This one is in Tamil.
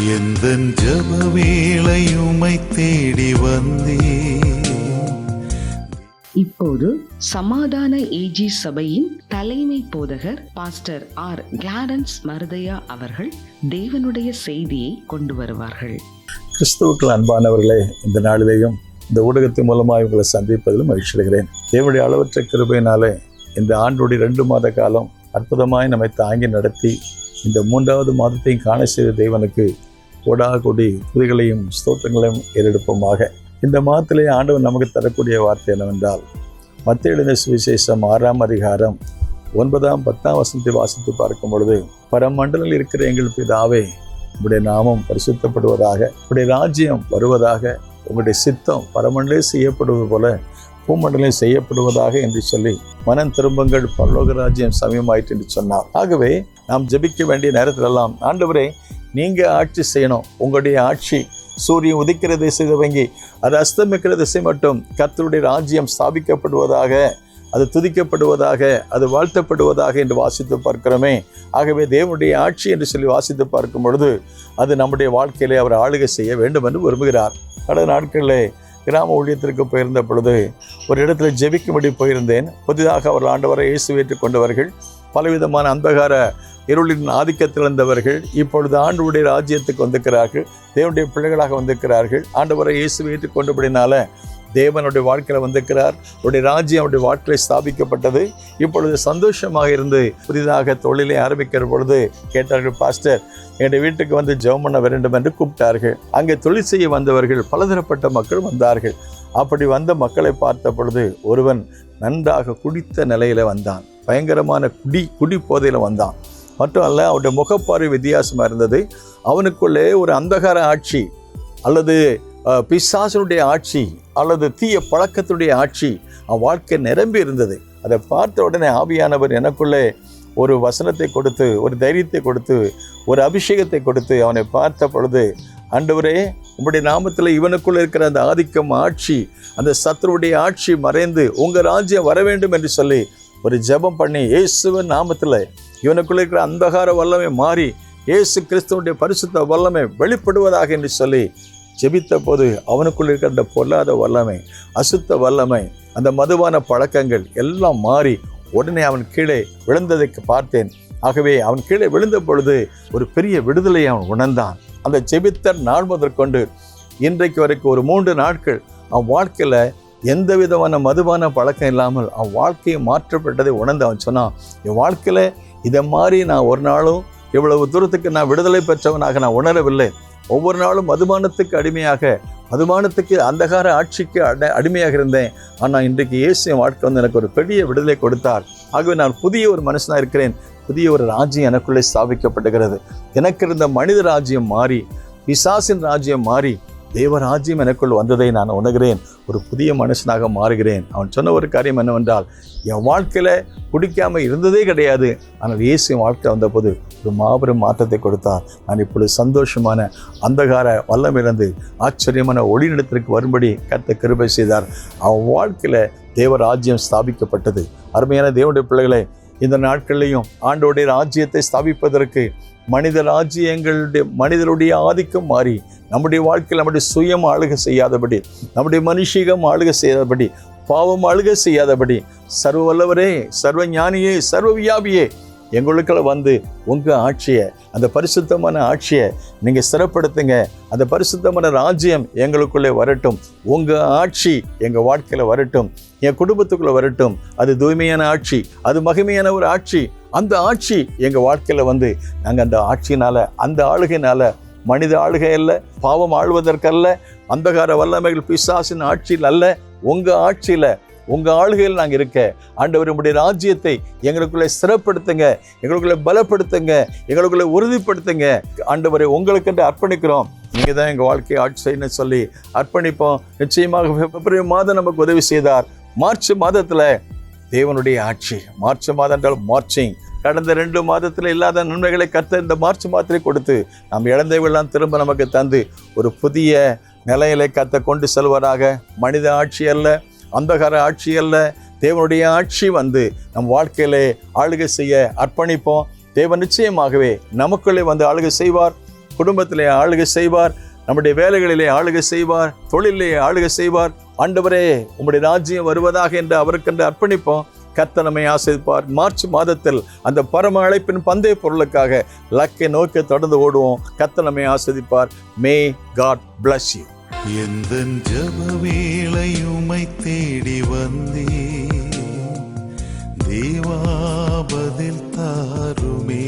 எந்த ஜப வேளையுமை தேடி வந்தே? இப்போது சமாதான ஏஜி சபையின் தலைமை போதகர் பாஸ்டர் ஆர் கிளாரன்ஸ் மருதையா அவர்கள் தேவனுடைய செய்தியை கொண்டு வருவார்கள். கிறிஸ்துவுக்கள் அன்பானவர்களே இந்த நாளிலேயும் இந்த ஊடகத்தின் மூலமாக உங்களை சந்திப்பதிலும் மகிழ்ச்சியடைகிறேன். தேவனுடைய அளவற்ற கிருபையினாலே இந்த ஆண்டுடைய ரெண்டு மாத காலம் அற்புதமாய் நம்மை தாங்கி நடத்தி இந்த மூன்றாவது மாதத்தையும் காண செய்த தேவனுக்கு கோடா கொடி துதிகளையும் ஸ்தோத்திரங்களையும் ஏறெடுப்போமாக. இந்த மாதத்திலே ஆண்டவர் நமக்கு தரக்கூடிய வார்த்தை என்னவென்றால் மத்திய எழுதின சுவிசேஷம் ஆறாம் அதிகாரம் ஒன்பதாம் பத்தாம் வசனத்தை வாசித்து பார்க்கும் பொழுது பரமண்டலில் இருக்கிற எங்கள் பிதாவே உங்களுடைய நாமம் பரிசுத்தப்படுவதாக உங்களுடைய ராஜ்யம் வருவதாக உங்களுடைய சித்தம் பரமண்டலே செய்யப்படுவது போல பூமண்டலே செய்யப்படுவதாக என்று சொல்லி மனம் திரும்பங்கள். பரலோக ராஜ்யம் சமயமாயிற்று என்று சொன்னார். ஆகவே நாம் ஜெபிக்க வேண்டிய நேரத்திலெல்லாம் ஆண்டவரே நீங்கள் ஆட்சி செய்யணும். உங்களுடைய ஆட்சி சூரியன் உதிக்கிற திசை துவங்கி அது அஸ்தமிக்கிற திசை மட்டும் கர்த்தருடைய ராஜ்யம் ஸ்தாபிக்கப்படுவதாக அது துதிக்கப்படுவதாக அது வாழ்த்தப்படுவதாக என்று வாசித்து பார்க்கிறோமே. ஆகவே தேவனுடைய ஆட்சி என்று சொல்லி வாசித்து பார்க்கும் பொழுது அது நம்முடைய வாழ்க்கையிலே அவர் ஆளுகை செய்ய வேண்டும் என்று விரும்புகிறார். கடந்த நாட்களிலே கிராம ஊழியத்திற்கு போயிருந்த பொழுது ஒரு இடத்துல ஜெபிக்கும்படி போயிருந்தேன். புதிதாக அவர் ஆண்டவரை இயேசு ஏற்றுக் கொண்டவர்கள் பலவிதமான அந்தகார இருளின் ஆதிக்கத்தில் இருந்தவர்கள் இப்பொழுது ஆண்டவருடைய ராஜ்யத்துக்கு வந்திருக்கிறார்கள். தேவனுடைய பிள்ளைகளாக வந்திருக்கிறார்கள். ஆண்டவரை இயேசு ஏற்றுக்கொண்டபடினால தேவனுடைய வாழ்க்கையில் வந்திருக்கிறார். அவருடைய ராஜ்யம் அவருடைய வாழ்க்கையில் ஸ்தாபிக்கப்பட்டது. இப்பொழுது சந்தோஷமாக இருந்து புதிதாக தொழிலை ஆரம்பிக்கிற பொழுது கேட்டார்கள் பாஸ்டர் என்னுடைய வீட்டுக்கு வந்து ஜெபம் பண்ண வேண்டும் என்று கூப்பிட்டார்கள். அங்கே தொழில் செய்ய வந்தவர்கள் பலதரப்பட்ட மக்கள் வந்தார்கள். அப்படி வந்த மக்களை பார்த்த பொழுது ஒருவன் நன்றாக குடித்த நிலையில் வந்தான். பயங்கரமான குடி குடி போதையில் வந்தான். மட்டும் அல்ல அவருடைய முகப்பார்வை வித்தியாசமாக இருந்தது. அவனுக்குள்ளே ஒரு அந்தகார ஆட்சி அல்லது பிசாசனுடைய ஆட்சி அல்லது தீய பழக்கத்துடைய ஆட்சி அவன் வாழ்க்கை நிரம்பி இருந்தது. அதை பார்த்த உடனே ஆவியானவர் எனக்குள்ளே ஒரு வசனத்தை கொடுத்து ஒரு தைரியத்தை கொடுத்து ஒரு அபிஷேகத்தை கொடுத்து அவனை பார்த்த பொழுது ஆண்டவரே உங்களுடைய நாமத்தில் இவனுக்குள்ளே இருக்கிற அந்த ஆதிக்கம் ஆட்சி அந்த சத்துருடைய ஆட்சி மறைந்து உங்கள் ராஜ்யம் வர வேண்டும் என்று சொல்லி ஒரு ஜெபம் பண்ணி இயேசுவின் நாமத்தில் இவனுக்குள்ளே இருக்கிற அந்தகார வல்லமை மாறி இயேசு கிறிஸ்துவனுடைய பரிசுத்த வல்லமை வெளிப்படுவதாக என்று சொல்லி ஜெபித்த போது அவனுக்குள்ள இருக்கிற அந்த பொல்லாத வல்லமை அசுத்த வல்லமை அந்த மதுவான பழக்கங்கள் எல்லாம் மாறி உடனே அவன் கீழே விழுந்ததை பார்த்தேன். ஆகவே அவன் கீழே விழுந்த பொழுது ஒரு பெரிய விடுதலை அவன் உணர்ந்தான். அந்த ஜெபித்த நாள் முதற்கொண்டு இன்றைக்கு வரைக்கும் ஒரு மூன்று நாட்கள் அவன் வாழ்க்கையில் எந்த விதமான மதுபான பழக்கம் இல்லாமல் அவன் வாழ்க்கையை மாற்றப்பட்டதை உணர்ந்து அவன் சொன்னான் என் வாழ்க்கையில் இதை மாதிரி நான் ஒரு நாளும் இவ்வளவு தூரத்துக்கு நான் விடுதலை பெற்றவனாக நான் உணரவில்லை. ஒவ்வொரு நாளும் மதுபானத்துக்கு அடிமையாக மதுபானத்துக்கு அந்தகார ஆட்சிக்கு அட அடிமையாக இருந்தேன். ஆனால் இன்றைக்கு இயேசு என் வாழ்க்கை வந்து எனக்கு ஒரு பெரிய விடுதலை கொடுத்தார். ஆகவே நான் புதிய ஒரு மனுஷனாக இருக்கிறேன். புதிய ஒரு ராஜ்யம் எனக்குள்ளே ஸ்தாபிக்கப்படுகிறது எனக்கு இருந்த மனித ராஜ்யம் மாறி பிசாசின் ராஜ்யம் மாறி தேவராஜ்யம் எனக்குள் வந்ததை நான் உணர்கிறேன். ஒரு புதிய மனுஷனாக மாறுகிறேன். அவன் சொன்ன ஒரு காரியம் என்னவென்றால் என் வாழ்க்கையில் குடிக்காமல் இருந்ததே கிடையாது. ஆனால் இயேசு என் வாழ்க்கை வந்தபோது ஒரு மாபெரும் மாற்றத்தை கொடுத்தார். நான் இப்பொழுது சந்தோஷமான அந்தகார வல்லமிழந்து ஆச்சரியமான ஒளிநிலத்திற்கு வரும்படி கத்த கிருபை செய்தார். அவன் வாழ்க்கையில் தேவராஜ்யம் ஸ்தாபிக்கப்பட்டது. அருமையான தேவனுடைய பிள்ளைகளை இந்த நாட்களிலையும் ஆண்டோடைய ராஜ்யத்தை ஸ்தாபிப்பதற்கு மனித ராஜ்யங்களுடைய மனிதருடைய ஆதிக்கம் மாறி நம்முடைய வாழ்க்கையில் நம்முடைய சுயம் ஆளுக செய்யாதபடி நம்முடைய மனுஷிகம் ஆளுக செய்யாதபடி பாவம் அழுக செய்யாதபடி சர்வ வல்லவரே சர்வ ஞானியே சர்வ வியாபியே எங்களுக்குள்ள வந்து உங்கள் ஆட்சியை அந்த பரிசுத்தமான ஆட்சியை நீங்கள் சிறப்படுத்துங்க. அந்த பரிசுத்தமான ராஜ்யம் எங்களுக்குள்ளே வரட்டும். உங்கள் ஆட்சி எங்கள் வாழ்க்கையில் வரட்டும். என் குடும்பத்துக்குள்ளே வரட்டும். அது தூய்மையான ஆட்சி அது மகிமையான ஒரு ஆட்சி. அந்த ஆட்சி எங்கள் வாழ்க்கையில் வந்து நாங்கள் அந்த ஆட்சியினால் அந்த ஆளுகையினால் மனித ஆளுகை அல்ல பாவம் ஆழ்வதற்கல்ல அந்தகார வல்லமைகள் பிசாசின் ஆட்சியில் அல்ல உங்கள் ஆட்சியில் உங்கள் ஆளுகையில் நாங்கள் இருக்க. ஆண்டவர் உம்முடைய ராஜ்யத்தை எங்களுக்குள்ளே சிறப்படுத்துங்க. எங்களுக்குள்ளே பலப்படுத்துங்க. எங்களுக்குள்ளே உறுதிப்படுத்துங்க. ஆண்டவரை உங்களுக்கென்று அர்ப்பணிக்கிறோம். நீங்கள் தான் எங்கள் வாழ்க்கையை ஆட்சி செய்யணும்னு சொல்லி அர்ப்பணிப்போம். நிச்சயமாக பிப்ரவரி மாதம் நமக்கு உதவி செய்தார். மார்ச் மாதத்தில் தேவனுடைய ஆட்சி. மார்ச் மாதம் என்றால் மார்ச்சிங் கடந்த ரெண்டு மாதத்தில் இல்லாத நன்மைகளை கத்த இந்த மார்ச் மாதத்திலே கொடுத்து நாம் இழந்தவெல்லாம் திரும்ப நமக்கு தந்து ஒரு புதிய நிலையிலே கத்த கொண்டு செல்வராக. மனித ஆட்சி அல்ல. அந்தகார ஆட்சி அல்ல. தேவனுடைய ஆட்சி வந்து நம் வாழ்க்கையிலே ஆளுகை செய்ய அர்ப்பணிப்போம். தேவன் நிச்சயமாகவே நமக்குள்ளே வந்து ஆளுகை செய்வார். குடும்பத்திலே ஆளுகை செய்வார். நம்முடைய வேலைகளிலே ஆளுகை செய்வார். தொழிலே ஆளுகை செய்வார். ஆண்டவரே உம்முடைய ராஜ்யம் வருவதாக என்று அவருக்கென்று அர்ப்பணிப்போம். கத்தனமை ஆசிரிப்பார் மார்ச் மாதத்தில் அந்த பரம அழைப்பின் பந்தய பொருளுக்காக லக்கை நோக்கி தொடர்ந்து ஓடுவோம். கத்தனமை ஆசிரிப்பார் மே காட் பிளஸ் யூ எந்த ஜபவேளை உமை தேடி வந்தே தேவா பதில் தாருமே.